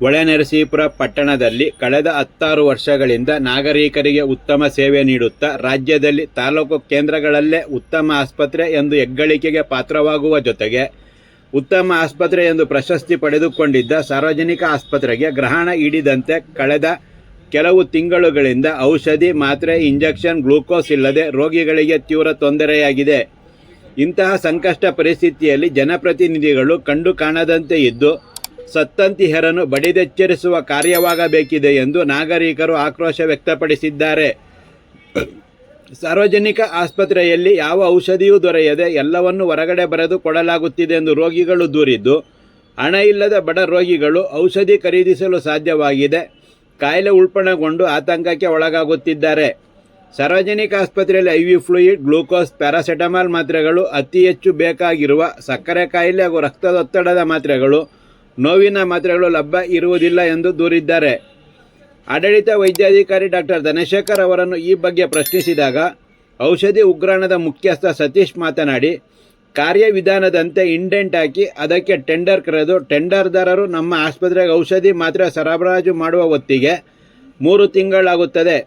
ಹೊಳೆನರಸೀಪುರ ಪಟ್ಟಣದಲ್ಲಿ ಕಳೆದ ಹತ್ತಾರು ವರ್ಷಗಳಿಂದ ನಾಗರಿಕರಿಗೆ ಉತ್ತಮ ಸೇವೆ ನೀಡುತ್ತಾ ರಾಜ್ಯದಲ್ಲಿ ತಾಲೂಕು ಕೇಂದ್ರಗಳಲ್ಲೇ ಉತ್ತಮ ಆಸ್ಪತ್ರೆ ಎಂದು ಹೆಗ್ಗಳಿಕೆಗೆ ಪಾತ್ರವಾಗುವ ಜೊತೆಗೆ ಉತ್ತಮ ಆಸ್ಪತ್ರೆ ಎಂದು ಪ್ರಶಸ್ತಿ ಪಡೆದುಕೊಂಡಿದ್ದ ಸಾರ್ವಜನಿಕ ಆಸ್ಪತ್ರೆಗೆ ಗ್ರಹಣ ಹಿಡಿದಂತೆ ಕಳೆದ ಕೆಲವು ತಿಂಗಳುಗಳಿಂದ ಔಷಧಿ, ಮಾತ್ರೆ, ಇಂಜೆಕ್ಷನ್, ಗ್ಲೂಕೋಸ್ ಇಲ್ಲದೆ ರೋಗಿಗಳಿಗೆ ತೀವ್ರ ತೊಂದರೆಯಾಗಿದೆ. ಇಂತಹ ಸಂಕಷ್ಟ ಪರಿಸ್ಥಿತಿಯಲ್ಲಿ ಜನಪ್ರತಿನಿಧಿಗಳು ಕಂಡು ಕಾಣದಂತೆ ಇದ್ದು ಸತ್ತಂತಿಹರನ್ನು ಬಡಿದೆಚ್ಚರಿಸುವ ಕಾರ್ಯವಾಗಬೇಕಿದೆ ಎಂದು ನಾಗರಿಕರು ಆಕ್ರೋಶ ವ್ಯಕ್ತಪಡಿಸಿದ್ದಾರೆ. ಸಾರ್ವಜನಿಕ ಆಸ್ಪತ್ರೆಯಲ್ಲಿ ಯಾವ ಔಷಧಿಯೂ ದೊರೆಯದೆ ಎಲ್ಲವನ್ನು ಹೊರಗಡೆ ಬರೆದು ಕೊಡಲಾಗುತ್ತಿದೆ ಎಂದು ರೋಗಿಗಳು ದೂರಿದ್ದು, ಹಣ ಇಲ್ಲದ ಬಡ ರೋಗಿಗಳು ಔಷಧಿ ಖರೀದಿಸಲು ಸಾಧ್ಯವಾಗಿದೆ. ಕಾಯಿಲೆ ಉಲ್ಪಣಗೊಂಡು ಆತಂಕಕ್ಕೆ ಒಳಗಾಗುತ್ತಿದ್ದಾರೆ. ಸಾರ್ವಜನಿಕ ಆಸ್ಪತ್ರೆಯಲ್ಲಿ I V fluid, glucose, paracetamol ಮಾತ್ರೆಗಳು ಅತಿ ಹೆಚ್ಚು ಬೇಕಾಗಿರುವ ಸಕ್ಕರೆ ಕಾಯಿಲೆ ಹಾಗೂ ರಕ್ತದೊತ್ತಡದ ಮಾತ್ರೆಗಳು ನೋವಿನ ಮಾತ್ರೆಗಳು ಲಭ್ಯ ಇರುವುದಿಲ್ಲ ಎಂದು ದೂರಿದ್ದಾರೆ. ಆಡಳಿತ ವೈದ್ಯಾಧಿಕಾರಿ ಡಾಕ್ಟರ್ ಧನಶೇಖರ್ ಅವರನ್ನು ಈ ಬಗ್ಗೆ ಪ್ರಶ್ನಿಸಿದಾಗ, ಔಷಧಿ ಉಗ್ರಾಣದ ಮುಖ್ಯಸ್ಥ ಸತೀಶ್ ಮಾತನಾಡಿ, ಕಾರ್ಯವಿಧಾನದಂತೆ ಇಂಡೆಂಟ್ ಹಾಕಿ ಅದಕ್ಕೆ ಟೆಂಡರ್ ಕರೆದು ಟೆಂಡರ್ದಾರರು ನಮ್ಮ ಆಸ್ಪತ್ರೆಗೆ ಔಷಧಿ ಮಾತ್ರ ಸರಬರಾಜು ಮಾಡುವ ಹೊತ್ತಿಗೆ ಮೂರು ತಿಂಗಳಾಗುತ್ತದೆ.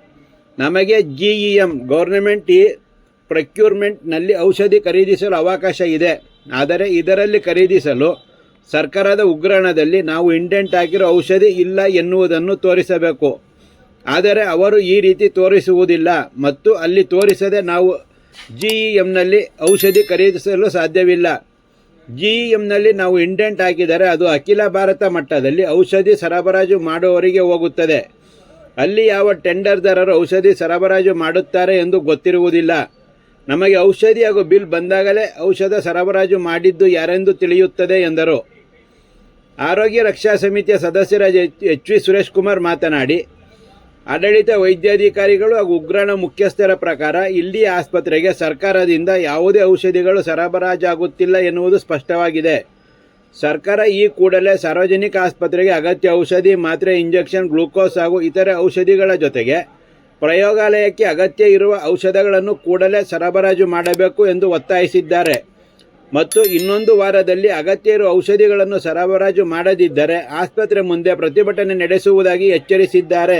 ನಮಗೆ ಜಿ ಇ ಎಂ ಗೌರ್ನಮೆಂಟ್ ಈ ಪ್ರೊಕ್ಯೂರ್ಮೆಂಟ್ನಲ್ಲಿ ಔಷಧಿ ಖರೀದಿಸಲು ಅವಕಾಶ ಇದೆ. ಆದರೆ ಇದರಲ್ಲಿ ಖರೀದಿಸಲು ಸರ್ಕಾರದ ಉಗ್ರಾಣದಲ್ಲಿ ನಾವು ಇಂಡೆಂಟ್ ಆಗಿರೋ ಔಷಧಿ ಇಲ್ಲ ಎನ್ನುವುದನ್ನು ತೋರಿಸಬೇಕು. ಆದರೆ ಅವರು ಈ ರೀತಿ ತೋರಿಸುವುದಿಲ್ಲ ಮತ್ತು ಅಲ್ಲಿ ತೋರಿಸದೆ ನಾವು ಜಿ ಇ ಎಮ್ನಲ್ಲಿ ಔಷಧಿ ಖರೀದಿಸಲು ಸಾಧ್ಯವಿಲ್ಲ. ಜಿ ಇ ಎಮ್ನಲ್ಲಿ ನಾವು ಇಂಡೆಂಟ್ ಹಾಕಿದರೆ ಅದು ಅಖಿಲ ಭಾರತ ಮಟ್ಟದಲ್ಲಿ ಔಷಧಿ ಸರಬರಾಜು ಮಾಡುವವರಿಗೆ ಹೋಗುತ್ತದೆ. ಅಲ್ಲಿ ಯಾವ ಟೆಂಡರ್ದಾರರು ಔಷಧಿ ಸರಬರಾಜು ಮಾಡುತ್ತಾರೆ ಎಂದು ಗೊತ್ತಿರುವುದಿಲ್ಲ. ನಮಗೆ ಔಷಧಿ ಹಾಗೂ ಬಿಲ್ ಬಂದಾಗಲೇ ಔಷಧ ಸರಬರಾಜು ಮಾಡಿದ್ದು ಯಾರೆಂದು ತಿಳಿಯುತ್ತದೆ ಎಂದರು. ಆರೋಗ್ಯ ರಕ್ಷಾ ಸಮಿತಿಯ ಸದಸ್ಯರಾದ ಎಚ್ ವಿ ಸುರೇಶ್ ಕುಮಾರ್ ಮಾತನಾಡಿ, ಆಡಳಿತ ವೈದ್ಯಾಧಿಕಾರಿಗಳು ಹಾಗೂ ಉಗ್ರಾಣ ಮುಖ್ಯಸ್ಥರ ಪ್ರಕಾರ ಇಲ್ಲಿ ಆಸ್ಪತ್ರೆಗೆ ಸರ್ಕಾರದಿಂದ ಯಾವುದೇ ಔಷಧಿಗಳು ಸರಬರಾಜಾಗುತ್ತಿಲ್ಲ ಎನ್ನುವುದು ಸ್ಪಷ್ಟವಾಗಿದೆ. ಸರ್ಕಾರ ಈ ಕೂಡಲೇ ಸಾರ್ವಜನಿಕ ಆಸ್ಪತ್ರೆಗೆ ಅಗತ್ಯ ಔಷಧಿ, ಮಾತ್ರೆ, ಇಂಜೆಕ್ಷನ್, ಗ್ಲೂಕೋಸ್ ಹಾಗೂ ಇತರೆ ಔಷಧಿಗಳ ಜೊತೆಗೆ ಪ್ರಯೋಗಾಲಯಕ್ಕೆ ಅಗತ್ಯ ಇರುವ ಔಷಧಗಳನ್ನು ಕೂಡಲೇ ಸರಬರಾಜು ಮಾಡಬೇಕು ಎಂದು ಒತ್ತಾಯಿಸಿದ್ದಾರೆ. ಮತ್ತು ಇನ್ನೊಂದು ವಾರದಲ್ಲಿ ಅಗತ್ಯ ಇರುವ ಔಷಧಿಗಳನ್ನು ಸರಬರಾಜು ಮಾಡದಿದ್ದರೆ ಆಸ್ಪತ್ರೆ ಮುಂದೆ ಪ್ರತಿಭಟನೆ ನಡೆಸುವುದಾಗಿ ಎಚ್ಚರಿಸಿದ್ದಾರೆ.